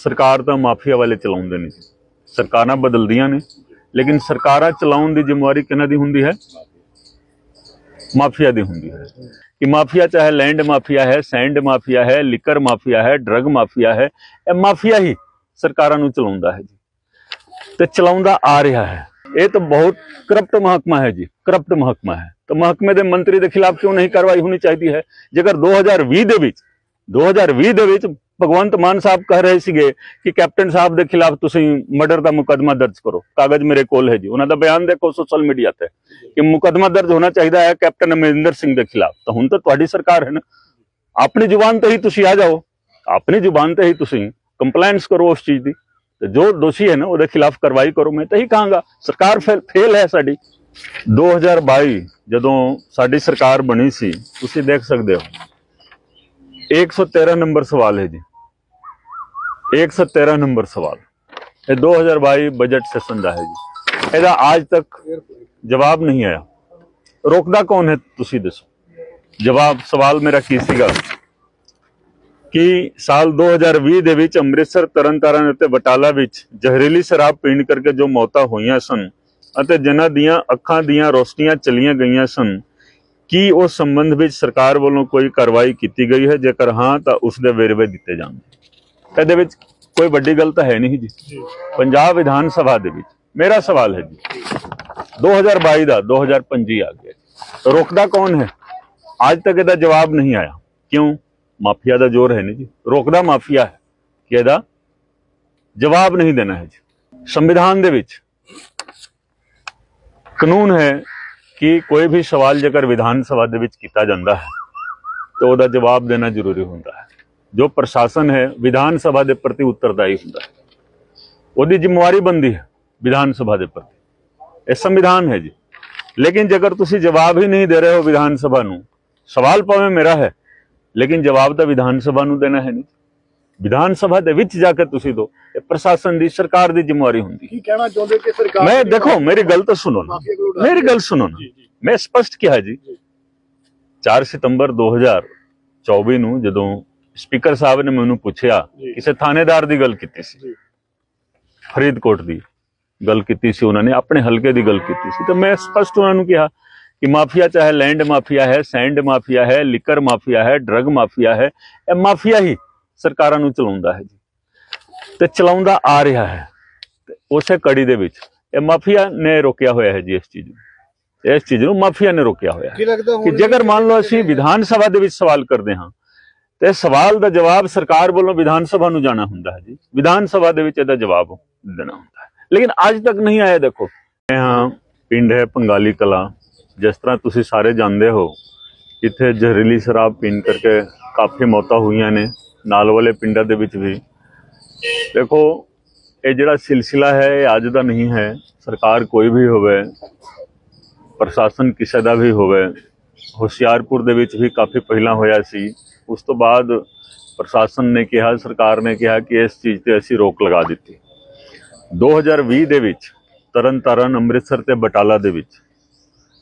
ਸਰਕਾਰ ਤਾਂ ਮਾਫੀਆ ਵਾਲੇ ਚਲਾਉਂਦੇ ਨੇ। ਸਰਕਾਰਾਂ ਬਦਲਦੀਆਂ ਨੇ, ਲੇਕਿਨ ਸਰਕਾਰਾਂ ਚਲਾਉਣ ਦੀ ਜ਼ਿੰਮੇਵਾਰੀ ਕਿਹਨਾਂ ਦੀ ਹੁੰਦੀ ਹੈ? ਮਾਫੀਆ ਦੀ ਹੁੰਦੀ ਹੈ। ਕਿ ਮਾਫੀਆ ਚਾਹੇ ਲੈਂਡ ਮਾਫੀਆ ਹੈ, ਸੈਂਡ ਮਾਫੀਆ ਹੈ, ਲਿਕਰ ਮਾਫੀਆ ਹੈ, ਡਰਗ ਮਾਫੀਆ ਹੈ, ਇਹ ਮਾਫੀਆ ਹੀ ਸਰਕਾਰਾਂ ਨੂੰ ਚਲਾਉਂਦਾ ਹੈ ਜੀ। ਤੇ ਚਲਾਉਂਦਾ ਆ ਰਿਹਾ ਹੈ। ਇਹ ਤਾਂ ਬਹੁਤ ਕਰਪਟ ਮਹਕਮਾ ਹੈ ਜੀ, ਕਰਪਟ ਮਹਕਮਾ ਹੈ। ਤਾਂ ਮਹਕਮੇ ਦੇ ਮੰਤਰੀ ਦੇ ਖਿਲਾਫ ਕਿਉਂ ਨਹੀਂ ਕਾਰਵਾਈ ਹੋਣੀ ਚਾਹੀਦੀ ਹੈ? ਜੇਕਰ 2020 ਦੇ ਵਿੱਚ 2020 ਦੇ ਵਿੱਚ ਭਗਵੰਤ ਮਾਨ ਸਾਹਿਬ ਕਹਿ ਰਹੇ ਸੀਗੇ ਕਿ ਕੈਪਟਨ ਸਾਹਿਬ ਦੇ ਖਿਲਾਫ ਤੁਸੀਂ ਮਰਡਰ ਦਾ ਮੁਕੱਦਮਾ ਦਰਜ ਕਰੋ। ਕਾਗਜ਼ ਮੇਰੇ ਕੋਲ ਹੈ ਜੀ। ਉਹਨਾਂ ਦਾ ਬਿਆਨ ਦੇਖੋ ਸੋਸ਼ਲ ਮੀਡੀਆ ਤੇ ਕਿ ਮੁਕੱਦਮਾ ਦਰਜ ਹੋਣਾ ਚਾਹੀਦਾ ਹੈ ਕੈਪਟਨ ਅਮਰਿੰਦਰ ਸਿੰਘ ਦੇ ਖਿਲਾਫ। ਤਾਂ ਹੁਣ ਤਾਂ ਤੁਹਾਡੀ ਸਰਕਾਰ ਹੈ ਨਾ। ਆਪਣੀ ਜ਼ੁਬਾਨ ਤੇ ਹੀ ਤੁਸੀਂ ਆ ਜਾਓ। ਆਪਣੀ ਜ਼ੁਬਾਨ ਤੇ ਹੀ ਤੁਸੀਂ ਕੰਪਲਾਈਂਸ ਕਰੋ ਉਸ ਚੀਜ਼ ਦੀ। ਤੇ ਜੋ ਦੋਸ਼ੀ ਹੈ ਨਾ, ਉਹਦੇ ਖਿਲਾਫ ਕਾਰਵਾਈ ਕਰੋ। ਮੈਂ ਤਾਂ ਹੀ ਕਹਾਂਗਾ, ਸਰਕਾਰ ਫੇਲ ਹੈ ਸਾਡੀ। 2022 ਜਦੋਂ ਸਾਡੀ ਸਰਕਾਰ ਬਣੀ ਸੀ, ਤੁਸੀਂ ਦੇਖ ਸਕਦੇ ਹੋ। 113 ਨੰਬਰ ਸਵਾਲ ਹੈ ਜੀ 113 ਨੰਬਰ ਸਵਾਲ ਇਹ 2022 ਬਜਟ ਸੈਸ਼ਨ ਦਾ ਹੈ ਜੀ ਇਹਦਾ ਅੱਜ ਤੱਕ ਜਵਾਬ ਨਹੀਂ ਆਇਆ ਰੋਕਦਾ ਕੌਣ ਹੈ ਤੁਸੀਂ ਦੱਸੋ ਜਵਾਬ ਸਵਾਲ ਮੇਰਾ ਕੀ ਸੀਗਾ ਕਿ ਸਾਲ 2020 ਦੇ ਵਿੱਚ ਅੰਮ੍ਰਿਤਸਰ ਤਰਨਤਾਰਨ ਅਤੇ ਬਟਾਲਾ ਵਿੱਚ ਜ਼ਹਿਰੀਲੀ ਸ਼ਰਾਬ ਪੀਣ ਕਰਕੇ ਜੋ ਮੌਤਾਂ ਹੋਈਆਂ ਸਨ ਅਤੇ ਜਿਨ੍ਹਾਂ ਦੀਆਂ ਅੱਖਾਂ ਦੀਆਂ ਰੋਸ਼ਨੀਆਂ ਚਲੀਆਂ ਗਈਆਂ ਸਨ ਕੀ ਉਸ ਸੰਬੰਧ ਵਿੱਚ ਸਰਕਾਰ ਵੱਲੋਂ ਕੋਈ ਕਾਰਵਾਈ ਕੀਤੀ ਗਈ ਹੈ? ਜੇਕਰ ਹਾਂ ਤਾਂ ਉਸ ਦੇ ਵੇਰਵੇ ਦਿੱਤੇ ਜਾਣ ਇਹਦੇ ਵਿੱਚ ਕੋਈ ਵੱਡੀ ਗੱਲ ਤਾਂ ਹੈ ਨਹੀਂ ਜੀ। ਪੰਜਾਬ ਵਿਧਾਨ ਸਭਾ ਦੇ ਵਿੱਚ ਮੇਰਾ ਸਵਾਲ ਹੈ ਜੀ। 2022 ਦਾ 2025 ਆ ਗਿਆ। ਰੋਕਦਾ ਕੌਣ ਹੈ? ਅੱਜ ਤੱਕ ਇਹਦਾ ਜਵਾਬ ਨਹੀਂ ਆਇਆ। ਕਿਉਂ? ਮਾਫੀਆ ਦਾ ਜ਼ੋਰ ਹੈ ਨਹੀਂ ਜੀ। ਰੋਕਦਾ ਮਾਫੀਆ ਹੈ ਕਿ ਇਹਦਾ ਜਵਾਬ ਨਹੀਂ ਦੇਣਾ ਹੈ ਜੀ। ਸੰਵਿਧਾਨ ਦੇ ਵਿੱਚ ਕਾਨੂੰਨ ਹੈ ਕਿ ਕੋਈ ਵੀ ਸਵਾਲ ਜੇਕਰ ਵਿਧਾਨ ਸਭਾ ਦੇ ਵਿੱਚ ਕੀਤਾ ਜਾਂਦਾ ਹੈ, ਤਾਂ ਉਹਦਾ ਜਵਾਬ ਦੇਣਾ ਜ਼ਰੂਰੀ ਹੁੰਦਾ ਹੈ। ਜੋ ਪ੍ਰਸ਼ਾਸਨ ਹੈ, ਵਿਧਾਨ ਸਭਾ ਦੇ ਪ੍ਰਤੀ ਉੱਤਰਦਾਈ ਹੁੰਦਾ ਹੈ। ਉਹਦੀ ਜ਼ਿੰਮੇਵਾਰੀ ਬੰਦੀ ਹੈ ਵਿਧਾਨ ਸਭਾ ਦੇ ਪ੍ਰਤੀ। ਇਹ ਸੰਵਿਧਾਨ ਹੈ ਜੀ। ਲੇਕਿਨ ਜੇਕਰ ਤੁਸੀਂ ਜਵਾਬ ਹੀ ਨਹੀਂ ਦੇ ਰਹੇ ਹੋ ਵਿਧਾਨ ਸਭਾ ਨੂੰ, ਸਵਾਲ ਭਾਵੇਂ ਮੇਰਾ ਹੈ, ਲੇਕਿਨ ਜਵਾਬ ਤਾਂ ਵਿਧਾਨ ਸਭਾ ਨੂੰ ਦੇਣਾ ਹੈ ਨਹੀਂ ਵਿਧਾਨ ਸਭਾ ਦੇ ਵਿੱਚ ਜਾ ਕੇ ਤੁਸੀਂ ਦੋ ਇਹ ਪ੍ਰਸ਼ਾਸਨ ਦੀ ਸਰਕਾਰ ਦੀ ਜ਼ਿੰਮੇਵਾਰੀ ਹੁੰਦੀ ਕੀ ਕਹਿਣਾ ਚਾਹੁੰਦੇ ਕਿ ਸਰਕਾਰ ਮੈਂ ਦੇਖੋ ਮੇਰੀ ਗੱਲ ਤਾਂ ਸੁਣੋ ਨਾ। ਮੇਰੀ ਗੱਲ ਸੁਣੋ ਨਾ। ਮੈਂ ਸਪਸ਼ਟ ਕਿਹਾ ਜੀ 4 ਸਤੰਬਰ 2024 ਨੂੰ ਜਦੋਂ ਸਪੀਕਰ ਸਾਹਿਬ ਨੇ ਮੈਨੂੰ ਪੁੱਛਿਆ। ਕਿਸੇ ਥਾਣੇਦਾਰ ਦੀ ਗੱਲ ਕੀਤੀ ਸੀ। ਫਰੀਦਕੋਟ ਦੀ ਗੱਲ ਕੀਤੀ ਸੀ ਉਹਨਾਂ ਨੇ ਆਪਣੇ ਹਲਕੇ ਦੀ ਗੱਲ ਕੀਤੀ ਸੀ। ਤਾਂ ਮੈਂ ਸਪਸ਼ਟ ਉਹਨਾਂ ਨੂੰ ਕਿਹਾ ਕਿ ਮਾਫੀਆ ਚਾਹੇ ਲੈਂਡ ਮਾਫੀਆ ਹੈ ਸੈਂਡ ਮਾਫੀਆ ਹੈ ਲਿਕਰ ਮਾਫੀਆ ਹੈ ਡਰਗ ਮਾਫੀਆ ਹੈ ਇਹ ਮਾਫੀਆ ਹੀ ਸਰਕਾਰਾਂ ਨੂੰ ਚਲਾਉਂਦਾ ਹੈ ਜੀ। ਤੇ ਚਲਾਉਂਦਾ ਆ ਰਿਹਾ ਹੈ। ਉਸੇ ਕੜੀ ਦੇ ਵਿੱਚ ਇਹ ਮਾਫੀਆ ਨੇ ਰੋਕਿਆ ਹੋਇਆ ਹੈ ਜੀ ਇਸ ਚੀਜ਼ ਨੂੰ। ਇਸ ਚੀਜ਼ ਨੂੰ ਮਾਫੀਆ ਨੇ ਰੋਕਿਆ ਹੋਇਆ ਹੈ। ਕੀ ਜੇਕਰ ਮੰਨ ਲਓ ਅਸੀਂ ਵਿਧਾਨ ਸਭਾ ਦੇ ਵਿੱਚ ਸਵਾਲ ਕਰਦੇ ਹਾਂ ਤੇ ਸਵਾਲ ਦਾ ਜਵਾਬ ਸਰਕਾਰ ਵੱਲੋਂ ਵਿਧਾਨ ਸਭਾ ਨੂੰ ਜਾਣਾ ਹੁੰਦਾ ਹੈ ਜੀ। ਵਿਧਾਨ ਸਭਾ ਦੇ ਵਿੱਚ ਇਹਦਾ ਜਵਾਬ ਦੇਣਾ ਹੁੰਦਾ ਹੈ। ਲੇਕਿਨ ਅੱਜ ਤੱਕ ਨਹੀਂ ਆਇਆ ਦੇਖੋ। ਇਹ ਹਾਂ ਪਿੰਡ ਹੈ ਪੰਗਾਲੀ ਕਲਾ। ਜਿਸ ਤਰ੍ਹਾਂ ਤੁਸੀਂ ਸਾਰੇ ਜਾਣਦੇ ਹੋ ਇੱਥੇ ਜ਼ਹਿਰੀਲੀ ਸ਼ਰਾਬ ਪੀਣ ਕਰਕੇ ਕਾਫੀ ਮੌਤਾਂ ਹੋਈਆਂ ਨੇ। ਨਾਲ ਵਾਲੇ ਪਿੰਡਾਂ ਦੇ ਵਿੱਚ ਵੀ। ਦੇਖੋ, ਇਹ ਜਿਹੜਾ ਸਿਲਸਿਲਾ ਹੈ, ਇਹ ਅੱਜ ਦਾ ਨਹੀਂ ਹੈ। ਸਰਕਾਰ ਕੋਈ ਵੀ ਹੋਵੇ, ਪ੍ਰਸ਼ਾਸਨ ਕਿਸੇ ਦਾ ਵੀ ਹੋਵੇ, ਹੁਸ਼ਿਆਰਪੁਰ ਦੇ ਵਿੱਚ ਵੀ ਕਾਫੀ ਪਹਿਲਾਂ ਹੋਇਆ ਸੀ। ਉਸ ਤੋਂ ਬਾਅਦ ਪ੍ਰਸ਼ਾਸਨ ਨੇ ਕਿਹਾ, ਸਰਕਾਰ ਨੇ ਕਿਹਾ ਕਿ ਇਸ ਚੀਜ਼ ਤੇ ਅਸੀਂ ਰੋਕ ਲਗਾ ਦਿੱਤੀ। 2020 ਦੇ ਵਿੱਚ ਤਰਨਤਾਰਨ, ਅੰਮ੍ਰਿਤਸਰ ਤੇ ਬਟਾਲਾ ਦੇ ਵਿੱਚ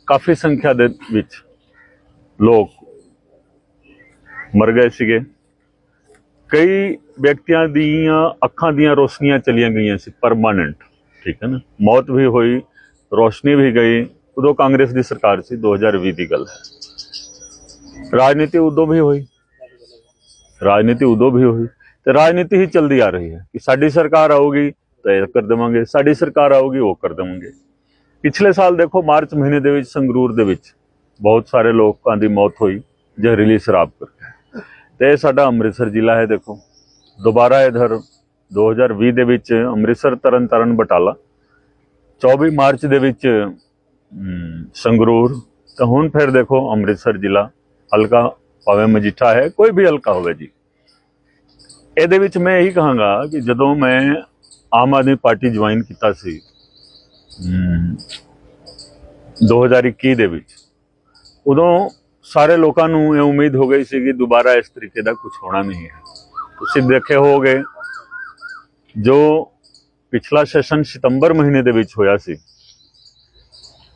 ਕਾਫੀ ਸੰਖਿਆ ਦੇ ਵਿੱਚ ਲੋਕ ਮਰ ਗਏ ਸੀਗੇ। ਕਈ ਵਿਅਕਤੀਆਂ ਦੀਆਂ ਅੱਖਾਂ ਦੀਆਂ ਰੋਸ਼ਨੀਆਂ ਚਲੀਆਂ ਗਈਆਂ ਸੀ ਪਰਮਾਨੈਂਟ ਠੀਕ ਹੈ ਨਾ? ਮੌਤ ਵੀ ਹੋਈ, ਰੋਸ਼ਨੀ ਵੀ ਗਈ। ਉਦੋਂ ਕਾਂਗਰਸ ਦੀ ਸਰਕਾਰ ਸੀ 2020 ਦੀ ਗੱਲ ਹੈ। ਰਾਜਨੀਤੀ ਉਦੋਂ ਵੀ ਹੋਈ। ਰਾਜਨੀਤੀ ਉਦੋਂ ਵੀ ਹੋਈ। ਤੇ ਰਾਜਨੀਤੀ ਹੀ ਚਲਦੀ ਆ ਰਹੀ ਹੈ ਕਿ ਸਾਡੀ ਸਰਕਾਰ ਆਊਗੀ ਤਾਂ ਇਹ ਕਰ ਦੇਵਾਂਗੇ, ਸਾਡੀ ਸਰਕਾਰ ਆਊਗੀ, ਉਹ ਕਰ ਦੇਵਾਂਗੇ। ਪਿਛਲੇ ਸਾਲ ਦੇਖੋ, ਮਾਰਚ ਮਹੀਨੇ ਦੇ ਵਿੱਚ ਸੰਗਰੂਰ ਦੇ ਵਿੱਚ ਬਹੁਤ ਸਾਰੇ ਲੋਕਾਂ ਦੀ ਮੌਤ ਹੋਈ, ਜ਼ਹਿਰੀਲੀ ਸ਼ਰਾਬ ਕਰ ਤੇ ਇਹ ਸਾਡਾ ਅੰਮ੍ਰਿਤਸਰ ਜ਼ਿਲ੍ਹਾ ਹੈ ਦੇਖੋ। ਦੁਬਾਰਾ ਇਧਰ 2020 ਦੇ ਵਿੱਚ ਅੰਮ੍ਰਿਤਸਰ ਤਰਨਤਾਰਨ ਬਟਾਲਾ 24 ਮਾਰਚ ਦੇ ਵਿੱਚ ਸੰਗਰੂਰ ਤਾਂ ਹੁਣ ਫਿਰ ਦੇਖੋ ਅੰਮ੍ਰਿਤਸਰ ਜ਼ਿਲ੍ਹਾ। ਹਲਕਾ ਭਾਵੇਂ ਮਜੀਠਾ ਹੈ ਕੋਈ ਵੀ ਹਲਕਾ ਹੋਵੇ ਜੀ। ਇਹਦੇ ਵਿੱਚ ਮੈਂ ਇਹੀ ਕਹਾਂਗਾ ਕਿ ਜਦੋਂ ਮੈਂ ਆਮ ਆਦਮੀ ਪਾਰਟੀ ਜੁਆਇਨ ਕੀਤਾ ਸੀ ਅਮ, 2021 ਦੇ ਵਿੱਚ ਉਦੋਂ ਸਾਰੇ ਲੋਕਾਂ ਨੂੰ ਇਹ ਉਮੀਦ ਹੋ ਗਈ ਸੀ ਕਿ ਦੁਬਾਰਾ ਇਸ ਤਰੀਕੇ ਦਾ ਕੁਝ ਹੋਣਾ ਨਹੀਂ ਹੈ। ਤੁਸੀਂ ਦੇਖੇ ਹੋਗੇ ਜੋ ਪਿਛਲਾ ਸੈਸ਼ਨ ਸਤੰਬਰ ਮਹੀਨੇ ਦੇ ਵਿੱਚ ਹੋਇਆ ਸੀ,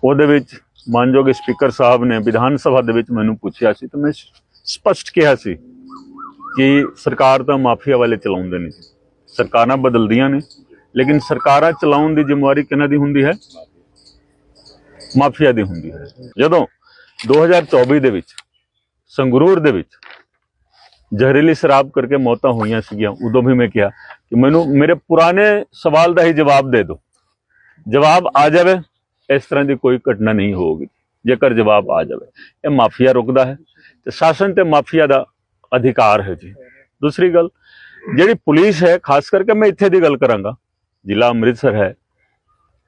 ਉਹਦੇ ਵਿੱਚ ਮਾਨਯੋਗ ਸਪੀਕਰ ਸਾਹਿਬ ਨੇ ਵਿਧਾਨ ਸਭਾ ਦੇ ਵਿੱਚ ਮੈਨੂੰ ਪੁੱਛਿਆ ਸੀ ਤਾਂ ਮੈਂ ਸਪਸ਼ਟ ਕਿਹਾ ਸੀ ਕਿ ਸਰਕਾਰ ਤਾਂ ਮਾਫੀਆ ਵਾਲੇ ਚਲਾਉਂਦੇ ਨੇ। ਸਰਕਾਰਾਂ ਬਦਲਦੀਆਂ ਨੇ, ਲੇਕਿਨ ਸਰਕਾਰਾਂ ਚਲਾਉਣ ਦੀ ਜ਼ਿੰਮੇਵਾਰੀ ਕਿਹਨਾਂ ਦੀ ਹੁੰਦੀ ਹੈ? ਮਾਫੀਆ ਦੀ ਹੁੰਦੀ ਹੈ। ਜਦੋਂ 2024 ਦੇ ਵਿੱਚ, ਸੰਗਰੂਰ ਦੇ ਵਿੱਚ ਜ਼ਹਿਰੀਲੀ ਸ਼ਰਾਬ ਕਰਕੇ ਮੌਤਾਂ ਹੋਈਆਂ ਸੀਗੀਆਂ। ਉਦੋਂ ਵੀ ਮੈਂ ਕਿਹਾ ਕਿ ਮੈਨੂੰ, ਮੇਰੇ ਪੁਰਾਣੇ ਸਵਾਲ ਦਾ ਹੀ ਜਵਾਬ ਦੇ ਦਿਓ। ਜਵਾਬ ਆ ਜਾਵੇ, ਇਸ ਤਰ੍ਹਾਂ ਦੀ ਕੋਈ ਘਟਨਾ ਨਹੀਂ ਹੋਊਗੀ। ਜੇਕਰ ਜਵਾਬ ਆ ਜਾਵੇ, ਇਹ ਮਾਫੀਆ ਰੁਕਦਾ ਹੈ ਤੇ ਸ਼ਾਸਨ ਤੇ ਮਾਫੀਆ ਦਾ ਅਧਿਕਾਰ ਹੈ ਜੀ। ਦੂਸਰੀ ਗੱਲ, ਜਿਹੜੀ ਪੁਲਿਸ ਹੈ, ਖਾਸ ਕਰਕੇ ਮੈਂ ਇੱਥੇ ਦੀ ਗੱਲ ਕਰਾਂਗਾ, ਜ਼ਿਲ੍ਹਾ ਅੰਮ੍ਰਿਤਸਰ ਹੈ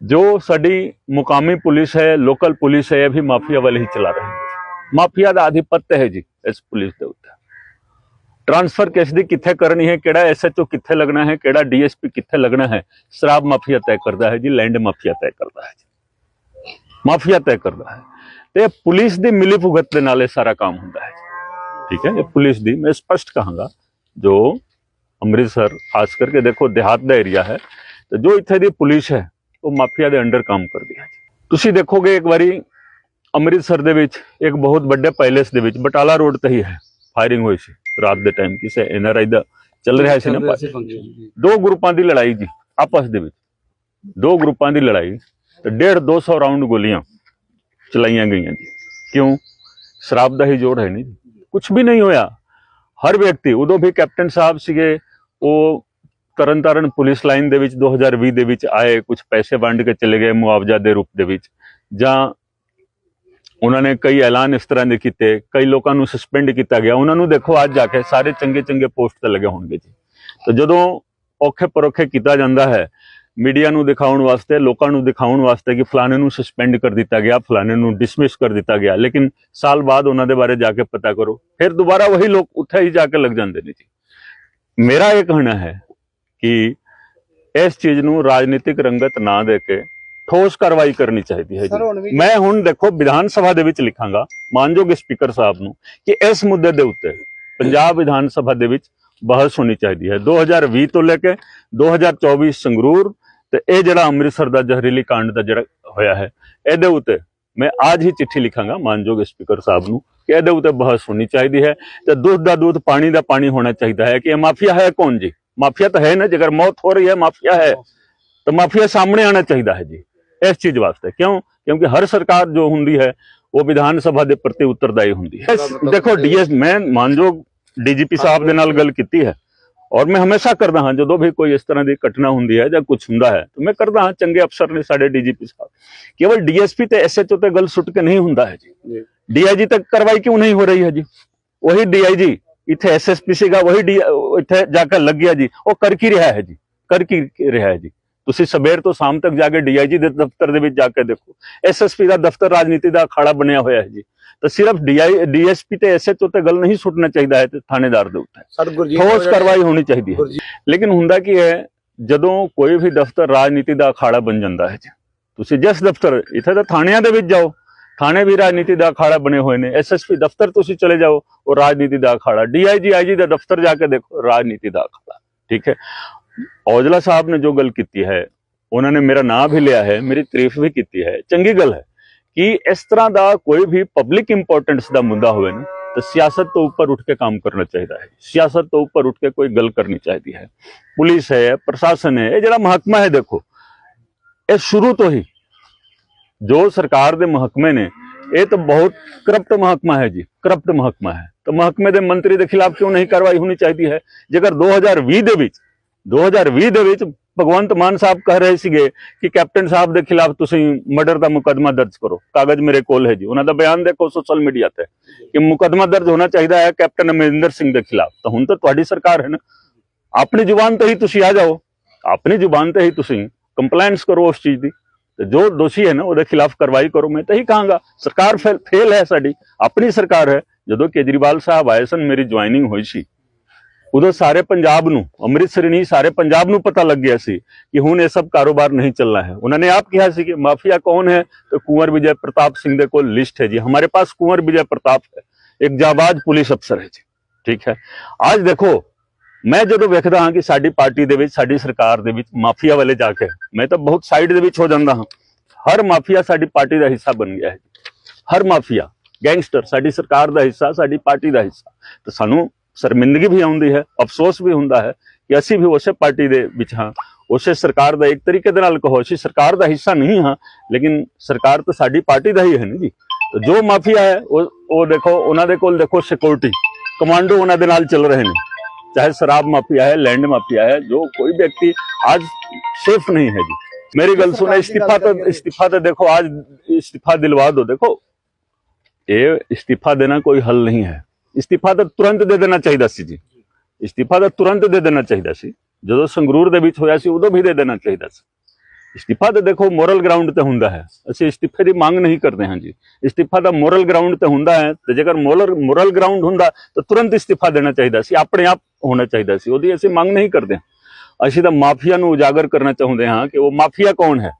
ਜੋ ਸਾਡੀ ਮੁਕਾਮੀ ਪੁਲਿਸ ਹੈ, ਲੋਕਲ ਪੁਲਿਸ ਹੈ, ਇਹ ਵੀ ਮਾਫੀਆ ਵਾਲੇ ਹੀ ਚਲਾ ਰਹੇ ਹੈ ਮਾਫੀਆ ਦਾ ਆਧਿਪੱਤ ਹੈ ਜੀ ਇਸ ਪੁਲਿਸ ਦੇ ਉੱਤੇ। ਟ੍ਰਾਂਸਫਰ ਕਿਸ ਦੀ ਕਿੱਥੇ ਕਰਨੀ ਹੈ, ਕਿਹੜਾ ਐਸਐਚਓ ਕਿੱਥੇ ਲੱਗਣਾ ਹੈ, ਕਿਹੜਾ ਡੀਐਸਪੀ ਕਿੱਥੇ ਲੱਗਣਾ ਹੈ, ਸ਼ਰਾਬ ਮਾਫੀਆ ਤੈਅ ਕਰਦਾ ਹੈ ਜੀ ਲੈਂਡ ਮਾਫੀਆ ਤੈਅ ਕਰਦਾ ਹੈ ਜੀ। ਮਾਫੀਆ ਤੈਅ ਕਰਦਾ ਹੈ। ਤੇ ਪੁਲਿਸ ਦੀ ਮਿਲੀ ਭੁਗਤ ਦੇ ਨਾਲ ਇਹ ਸਾਰਾ ਕੰਮ ਹੁੰਦਾ ਹੈ ਜੀ। ਠੀਕ ਹੈ, ਇਹ ਪੁਲਿਸ ਦੀ ਮੈਂ ਸਪਸ਼ਟ ਕਹਾਂਗਾ, ਜੋ ਅੰਮ੍ਰਿਤਸਰ, ਖਾਸ ਕਰਕੇ ਦੇਖੋ, ਦਿਹਾਤ ਦਾ ਏਰੀਆ ਹੈ, ਤੇ ਜੋ ਇੱਥੇ ਦੀ ਪੁਲਿਸ ਹੈ ਉਹ ਮਾਫੀਆ ਦੇ ਅੰਡਰ ਕੰਮ ਕਰਦੀ ਹੈ। ਤੁਸੀਂ ਦੇਖੋਗੇ ਇੱਕ ਵਾਰੀ ਅੰਮ੍ਰਿਤਸਰ ਦੇ ਵਿੱਚ ਇੱਕ ਬਹੁਤ ਵੱਡੇ ਪੈਲੇਸ ਦੇ ਵਿੱਚ ਬਟਾਲਾ ਰੋਡ ਤੇ ਹੀ ਹੈ ਫਾਇਰਿੰਗ ਹੋਈ ਸੀ ਰਾਤ ਦੇ ਟਾਈਮ ਕਿਸੇ ਐਨਆਰਆਈ ਦਾ ਚੱਲ ਰਿਹਾ ਸੀ ਨਾ ਦੋ ਗਰੁੱਪਾਂ ਦੀ ਲੜਾਈ ਜੀ ਆਪਸ ਦੇ ਵਿੱਚ। ਦੋ ਗਰੁੱਪਾਂ ਦੀ ਲੜਾਈ ਤੇ 1.5 200 ਰਾਉਂਡ ਗੋਲੀਆਂ ਚਲਾਈਆਂ ਗਈਆਂ ਜੀ। ਕਿਉਂ? ਸ਼ਰਾਬ ਦਾ ਹੀ ਜੋੜ ਹੈ ਨਹੀਂ। ਕੁਝ ਵੀ ਨਹੀਂ ਹੋਇਆ। ਹਰ ਵਿਅਕਤੀ ਉਦੋਂ ਵੀ ਕੈਪਟਨ ਸਾਹਿਬ ਸੀਗੇ ਉਹ ਤਰਨਤਾਰਨ ਪੁਲਿਸ ਲਾਈਨ ਦੇ ਵਿੱਚ 2020 ਦੇ ਵਿੱਚ ਆਏ ਕੁਝ ਪੈਸੇ ਵੰਡ ਕੇ ਚਲੇ ਗਏ ਮੁਆਵਜ਼ਾ ਦੇ ਰੂਪ ਦੇ ਵਿੱਚ। ਜਾਂ ਉਹਨਾਂ ਨੇ ਕਈ ਐਲਾਨ ਇਸ ਤਰ੍ਹਾਂ ਦੇ ਕੀਤੇ, ਕਈ ਲੋਕਾਂ ਨੂੰ ਸਸਪੈਂਡ ਕੀਤਾ ਗਿਆ। ਉਹਨਾਂ ਨੂੰ ਦੇਖੋ, ਅੱਜ ਜਾ ਕੇ ਸਾਰੇ ਚੰਗੇ ਚੰਗੇ ਪੋਸਟ ਤੇ ਲੱਗੇ ਹੋਣਗੇ ਜੀ। ਤਾਂ ਜਦੋਂ ਔਖੇ ਪਰੋਖੇ ਕੀਤਾ ਜਾਂਦਾ ਹੈ, ਮੀਡੀਆ ਨੂੰ ਦਿਖਾਉਣ ਵਾਸਤੇ, ਲੋਕਾਂ ਨੂੰ ਦਿਖਾਉਣ ਵਾਸਤੇ ਕਿ ਫਲਾਣੇ ਨੂੰ ਸਸਪੈਂਡ ਕਰ ਦਿੱਤਾ ਗਿਆ, ਫਲਾਣੇ ਨੂੰ ਡਿਸਮਿਸ ਕਰ ਦਿੱਤਾ ਗਿਆ। ਲੇਕਿਨ ਸਾਲ ਬਾਅਦ ਉਹਨਾਂ ਦੇ ਬਾਰੇ ਜਾ ਕੇ ਪਤਾ ਕਰੋ। ਫਿਰ ਦੁਬਾਰਾ ਉਹੀ ਲੋਕ ਉੱਥੇ ਹੀ ਜਾ ਕੇ ਲੱਗ ਜਾਂਦੇ ਨੇ ਜੀ। ਮੇਰਾ ਇਹ ਕਹਿਣਾ ਹੈ ਕਿ ਇਸ ਚੀਜ਼ ਨੂੰ ਰਾਜਨੀਤਿਕ ਰੰਗਤ ਨਾ ਦੇ ਕੇ ਠੋਸ ਕਾਰਵਾਈ ਕਰਨੀ ਚਾਹੀਦੀ ਹੈ ਜੀ। ਮੈਂ ਹੁਣ ਦੇਖੋ ਵਿਧਾਨ ਸਭਾ ਦੇ ਵਿੱਚ ਲਿਖਾਂਗਾ ਮਾਨਯੋਗ ਸਪੀਕਰ ਸਾਹਿਬ ਨੂੰ ਕਿ ਇਸ ਮੁੱਦੇ ਦੇ ਉੱਤੇ ਪੰਜਾਬ ਵਿਧਾਨ ਸਭਾ ਦੇ ਵਿੱਚ ਬਹਿਸ ਹੋਣੀ ਚਾਹੀਦੀ ਹੈ। 2020 ਤੋਂ ਲੈ ਕੇ 2024 ਸੰਗਰੂਰ ਤੇ ਇਹ ਜਿਹੜਾ ਅੰਮ੍ਰਿਤਸਰ ਦਾ ਜ਼ਹਿਰੀਲੀ ਕਾਂਡ ਦਾ ਜਿਹੜਾ ਹੋਇਆ ਹੈ ਇਹਦੇ ਉੱਤੇ ਮੈਂ ਅੱਜ ਹੀ ਚਿੱਠੀ ਲਿਖਾਂਗਾ ਮਾਨਯੋਗ ਸਪੀਕਰ ਸਾਹਿਬ ਨੂੰ ਕਿ ਇਹਦੇ ਉੱਤੇ ਬਹਿਸ ਹੋਣੀ ਚਾਹੀਦੀ ਹੈ ਤੇ ਦੁੱਧ ਦਾ ਦੁੱਧ ਪਾਣੀ ਦਾ ਪਾਣੀ ਹੋਣਾ ਚਾਹੀਦਾ ਹੈ ਕਿ ਇਹ ਮਾਫੀਆ ਹੈ ਕੌਣ ਜੀ? ਮਾਫੀਆ ਤਾਂ ਹੈ ਨਾ ਜੇਕਰ ਮੌਤ ਹੋ ਰਹੀ ਹੈ ਮਾਫੀਆ ਹੈ ਤਾਂ ਮਾਫੀਆ ਸਾਹਮਣੇ ਆਣਾ ਚਾਹੀਦਾ ਹੈ ਜੀ ਇਸ ਚੀਜ਼ ਵਾਸਤੇ। ਕਿਉਂ? ਕਿਉਂਕਿ ਹਰ ਸਰਕਾਰ ਜੋ ਹੁੰਦੀ ਹੈ ਉਹ ਵਿਧਾਨ ਸਭਾ ਦੇ ਪ੍ਰਤੀ ਉੱਤਰਦਾਈ ਹੁੰਦੀ ਹੈ। ਦੇਖੋ ਡੀਐਸ ਮੈਂ ਮਾਨਯੋਗ ਡੀਜੀਪੀ ਸਾਹਿਬ ਦੇ ਨਾਲ ਗੱਲ ਕੀਤੀ ਹੈ ਔਰ ਮੈਂ ਹਮੇਸ਼ਾ ਕਰਦਾ ਹਾਂ ਜਦੋਂ ਵੀ ਕੋਈ ਇਸ ਤਰ੍ਹਾਂ ਦੀ ਘਟਨਾ ਹੁੰਦੀ ਹੈ ਜਾਂ ਕੁਝ ਹੁੰਦਾ ਹੈ ਤਾਂ ਮੈਂ ਕਰਦਾ ਹਾਂ ਚੰਗੇ ਅਫਸਰ ਨੇ ਸਾਡੇ ਡੀਜੀਪੀ ਸਾਹਿਬ। ਕੇਵਲ ਡੀਐਸਪੀ ਤੇ ਐਸਐਚਓ ਤੇ ਗੱਲ ਸੁੱਟ ਕੇ ਨਹੀਂ ਹੁੰਦਾ ਹੈ ਜੀ। ਜੀ। ਡੀਆਈਜੀ ਤੱਕ ਕਾਰਵਾਈ ਕਿਉਂ ਨਹੀਂ ਹੋ ਰਹੀ ਹੈ ਜੀ? ਉਹੀ ਡੀਆਈਜੀ ਇੱਥੇ ਐਸਐਸਪੀ ਸੀਗਾ ਵਹੀ ਇੱਥੇ ਜਾ ਕੇ ਲੱਗ ਗਿਆ ਜੀ। ਉਹ ਕਰ ਕੀ ਰਿਹਾ ਹੈ ਜੀ? ਕਰ ਕੀ ਰਿਹਾ ਹੈ ਜੀ? ਤੁਸੀਂ ਸਵੇਰ ਤੋਂ ਸ਼ਾਮ ਤੱਕ ਜਾ ਕੇ ਡੀਆਈਜੀ ਦੇ ਦਫ਼ਤਰ ਦੇ ਵਿੱਚ ਜਾ ਕੇ ਦੇਖੋ। ਐਸਐਸਪੀ ਦਾ ਦਫ਼ਤਰ ਰਾਜਨੀਤੀ ਦਾ ਅਖਾੜਾ ਬਣਿਆ ਹੋਇਆ ਹੈ ਜੀ। ਤਾਂ ਸਿਰਫ ਡੀਆਈ ਡੀਐਸਪੀ ਤੇ ਐਸਐਚਓ ਤੇ ਗੱਲ ਨਹੀਂ ਸੁੱਟਣਾ ਚਾਹੀਦਾ ਹੈ ਤੇ ਥਾਣੇਦਾਰ ਦੇ ਉੱਤੇ। ਠੋਸ ਕਾਰਵਾਈ ਹੋਣੀ ਚਾਹੀਦੀ ਹੈ। ਲੇਕਿਨ ਹੁੰਦਾ ਕੀ ਹੈ ਜਦੋਂ ਕੋਈ ਵੀ ਦਫ਼ਤਰ ਰਾਜਨੀਤੀ ਦਾ ਅਖਾੜਾ ਬਣ ਜਾਂਦਾ ਹੈ ਜੀ। ਤੁਸੀਂ ਜਿਸ ਦਫ਼ਤਰ ਇੱਥੇ ਤਾਂ ਥਾਣਿਆਂ ਦੇ ਵਿੱਚ ਜਾਓ। ਥਾਣੇ ਵੀ ਰਾਜਨੀਤੀ ਦਾ ਅਖਾੜਾ ਬਣੇ ਹੋਏ ਨੇ ਐਸਐਸਪੀ ਦਫ਼ਤਰ ਤੁਸੀਂ ਚਲੇ ਜਾਓ ਉਹ ਰਾਜਨੀਤੀ ਦਾ ਅਖਾੜਾ ਡੀਆਈਜੀ ਆਈਜੀ ਦਾ ਦਫ਼ਤਰ ਜਾ ਕੇ ਦੇਖੋ ਰਾਜਨੀਤੀ ਦਾ ਅਖਾੜਾ ਠੀਕ ਹੈ ਔਜਲਾ ਸਾਹਿਬ ਨੇ ਜੋ ਗੱਲ ਕੀਤੀ ਹੈ ਉਹਨਾਂ ਨੇ ਮੇਰਾ ਨਾਮ ਵੀ ਲਿਆ ਹੈ ਮੇਰੀ ਤਾਰੀਫ ਵੀ ਕੀਤੀ ਹੈ ਚੰਗੀ ਗੱਲ ਹੈ ਕਿ ਇਸ ਤਰ੍ਹਾਂ ਦਾ ਕੋਈ ਵੀ ਪਬਲਿਕ ਇੰਪੋਰਟੈਂਸ ਦਾ ਮੁੱਦਾ ਹੋਵੇ ਨਾ ਤਾਂ ਸਿਆਸਤ ਤੋਂ ਉੱਪਰ ਉੱਠ ਕੇ ਕੰਮ ਕਰਨਾ ਚਾਹੀਦਾ ਹੈ ਸਿਆਸਤ ਤੋਂ ਉੱਪਰ ਉੱਠ ਕੇ ਕੋਈ ਗੱਲ ਕਰਨੀ ਚਾਹੀਦੀ ਹੈ ਪੁਲਿਸ ਹੈ ਪ੍ਰਸ਼ਾਸਨ ਹੈ ਇਹ ਜਿਹੜਾ ਮਹਕਮਾ ਹੈ ਦੇਖੋ ਇਹ ਸ਼ੁਰੂ ਤੋਂ ਹੀ ਜੋ ਸਰਕਾਰ ਦੇ ਮਹਕਮੇ ਨੇ ਇਹ ਤਾਂ ਬਹੁਤ ਕਰਪਟ ਮਹਕਮਾ ਹੈ ਜੀ, ਕਰਪਟ ਮਹਕਮਾ ਹੈ। ਤਾਂ ਮਹਿਕਮੇ ਦੇ ਮੰਤਰੀ ਦੇ ਖਿਲਾਫ ਕਿਉਂ ਨਹੀਂ ਕਾਰਵਾਈ ਹੋਣੀ ਚਾਹੀਦੀ ਹੈ? ਜੇਕਰ 2020 ਦੇ ਵਿੱਚ 2020 ਦੇ ਵਿੱਚ ਭਗਵੰਤ ਮਾਨ ਸਾਹਿਬ ਕਹਿ ਰਹੇ ਸੀਗੇ ਕਿ ਕੈਪਟਨ ਸਾਹਿਬ ਦੇ ਖਿਲਾਫ ਤੁਸੀਂ ਮਰਡਰ ਦਾ ਮੁਕੱਦਮਾ ਦਰਜ ਕਰੋ। ਕਾਗਜ਼ ਮੇਰੇ ਕੋਲ ਹੈ ਜੀ। ਉਹਨਾਂ ਦਾ ਬਿਆਨ ਦੇਖੋ ਸੋਸ਼ਲ ਮੀਡੀਆ ਤੇ ਕਿ ਮੁਕੱਦਮਾ ਦਰਜ ਹੋਣਾ ਚਾਹੀਦਾ ਹੈ ਕੈਪਟਨ ਅਮਰਿੰਦਰ ਸਿੰਘ ਦੇ ਖਿਲਾਫ। ਤਾਂ ਹੁਣ ਤਾਂ ਤੁਹਾਡੀ ਸਰਕਾਰ ਹੈ ਨਾ। ਆਪਣੀ ਜ਼ੁਬਾਨ ਤੇ ਹੀ ਤੁਸੀਂ ਆ ਜਾਓ। ਆਪਣੀ ਜ਼ੁਬਾਨ ਤੇ ਹੀ ਤੁਸੀਂ ਕੰਪਲਾਈਂਸ ਕਰੋ ਉਸ ਚੀਜ਼ ਦੀ। ਜੋ ਦੋਸ਼ੀ ਹੈ ਨਾ ਉਹਦੇ ਖਿਲਾਫ ਕਾਰਵਾਈ ਕਰੋ ਮੈਂ ਤਾਂ ਹੀ ਕਹਾਂਗਾ ਸਰਕਾਰ ਫੇਲ ਹੈ ਸਾਡੀ ਆਪਣੀ ਸਰਕਾਰ ਹੈ ਜਦੋਂ ਕੇਜਰੀਵਾਲ ਸਾਹਿਬ ਆਏ ਸਨ ਮੇਰੀ ਜੁਆਇਨਿੰਗ ਹੋਈ ਸੀ ਉਦੋਂ ਸਾਰੇ ਪੰਜਾਬ ਨੂੰ ਅੰਮ੍ਰਿਤਸਰ ਹੀ ਨਹੀਂ ਸਾਰੇ ਪੰਜਾਬ ਨੂੰ ਪਤਾ ਲੱਗ ਗਿਆ ਸੀ ਕਿ ਹੁਣ ਇਹ ਸਭ ਕਾਰੋਬਾਰ ਨਹੀਂ ਚੱਲਣਾ ਹੈ ਉਹਨਾਂ ਨੇ ਆਪ ਕਿਹਾ ਸੀ ਕਿ ਮਾਫੀਆ ਕੌਣ ਹੈ तो कुंवर विजय प्रताप सिंह ਦੇ ਕੋਲ ਲਿਸਟ ਹੈ ਜੀ ਹਮਾਰੇ ਪਾਸ कुंवर विजय प्रताप है एक जाबाज ਪੁਲਿਸ ਅਫਸਰ ਹੈ ਜੀ ਠੀਕ ਹੈ ਅੱਜ ਦੇਖੋ ਮੈਂ ਜਦੋਂ ਵੇਖਦਾ ਹਾਂ ਕਿ ਸਾਡੀ ਪਾਰਟੀ ਦੇ ਵਿੱਚ, ਸਾਡੀ ਸਰਕਾਰ ਦੇ ਵਿੱਚ ਮਾਫੀਆ ਵਾਲੇ ਜਾ ਕੇ, ਮੈਂ ਤਾਂ ਬਹੁਤ ਸਾਈਡ ਦੇ ਵਿੱਚ ਹੋ ਜਾਂਦਾ ਹਾਂ। ਹਰ ਮਾਫੀਆ ਸਾਡੀ ਪਾਰਟੀ ਦਾ ਹਿੱਸਾ ਬਣ ਗਿਆ ਹੈ। ਹਰ ਮਾਫੀਆ, ਗੈਂਗਸਟਰ, ਸਾਡੀ ਸਰਕਾਰ ਦਾ ਹਿੱਸਾ, ਸਾਡੀ ਪਾਰਟੀ ਦਾ ਹਿੱਸਾ। ਤਾਂ ਸਾਨੂੰ ਸ਼ਰਮਿੰਦਗੀ ਵੀ ਆਉਂਦੀ ਹੈ, ਅਫਸੋਸ ਵੀ ਹੁੰਦਾ ਹੈ ਕਿ ਅਸੀਂ ਵੀ ਉਸੇ ਪਾਰਟੀ ਦੇ ਵਿੱਚ ਹਾਂ। ਉਸੇ ਸਰਕਾਰ ਦਾ ਇੱਕ ਤਰੀਕੇ ਦੇ ਨਾਲ ਕਹੋ, ਅਸੀਂ ਸਰਕਾਰ ਦਾ ਹਿੱਸਾ ਨਹੀਂ ਹਾਂ, ਲੇਕਿਨ ਸਰਕਾਰ ਤਾਂ ਸਾਡੀ ਪਾਰਟੀ ਦਾ ਹੀ ਹੈ ਨਾ ਜੀ। ਜੋ ਮਾਫੀਆ ਹੈ, ਉਹ ਉਹ ਦੇਖੋ, ਉਹਨਾਂ ਦੇ ਕੋਲ ਦੇਖੋ ਸਿਕਿਉਰਿਟੀ ਕਮਾਂਡੋ ਉਹਨਾਂ ਦੇ ਨਾਲ ਚੱਲ ਰਹੇ ਨੇ। ਚਾਹੇ ਸ਼ਰਾਬ ਮਾਫੀਆ ਹੈ ਲੈਂਡ ਮਾਫੀਆ ਹੈ ਜੋ ਕੋਈ ਵਿਅਕਤੀ आज सेफ नहीं है जी मेरी गल सुनो इस्तीफा तो इस्तीफा तो देखो आज इस्तीफा दिलवा दो देखो ये इस्तीफा देना कोई हल नहीं है इस्तीफਾ ਤਾਂ ਤੁਰੰਤ ਦੇ ਦੇਣਾ ਚਾਹੀਦਾ ਸੀ ਜੀ ਇਸਤੀਫਾ ਤਾਂ ਤੁਰੰਤ ਦੇ ਦੇਣਾ ਚਾਹੀਦਾ ਸੀ ਜਦੋਂ ਸੰਗਰੂਰ ਦੇ ਵਿੱਚ ਹੋਇਆ ਸੀ ਉਦੋਂ ਵੀ ਦੇ ਦੇਣਾ ਚਾਹੀਦਾ ਸੀ ਇਸਤੀਫਾ ਤਾਂ ਦੇਖੋ ਮੋਰਲ ਗਰਾਊਂਡ ਤੇ ਹੁੰਦਾ ਹੈ ਅਸੀਂ ਇਸਤੀਫੇ ਦੀ ਮੰਗ ਨਹੀਂ ਕਰਦੇ ਹਾਂ ਜੀ ਇਸਤੀਫਾ ਤਾਂ ਮੋਰਲ ਗਰਾਊਂਡ ਤੇ ਹੁੰਦਾ ਹੈ ਤੇ ਜੇਕਰ ਮੋਰਲ ਮੋਰਲ ਗਰਾਊਂਡ ਹੁੰਦਾ ਤਾਂ ਤੁਰੰਤ ਇਸਤੀਫਾ ਦੇਣਾ ਚਾਹੀਦਾ ਸੀ ਆਪਣੇ ਆਪ ਹੋਣਾ ਚਾਹੀਦਾ ਸੀ, ਉਹਦੀ ਅਸੀਂ ਮੰਗ ਨਹੀਂ ਕਰਦੇ। ਅਸੀਂ ਤਾਂ ਮਾਫੀਆ ਨੂੰ ਉਜਾਗਰ ਕਰਨਾ ਚਾਹੁੰਦੇ ਹਾਂ ਕਿ ਉਹ ਮਾਫੀਆ ਕੌਣ ਹੈ?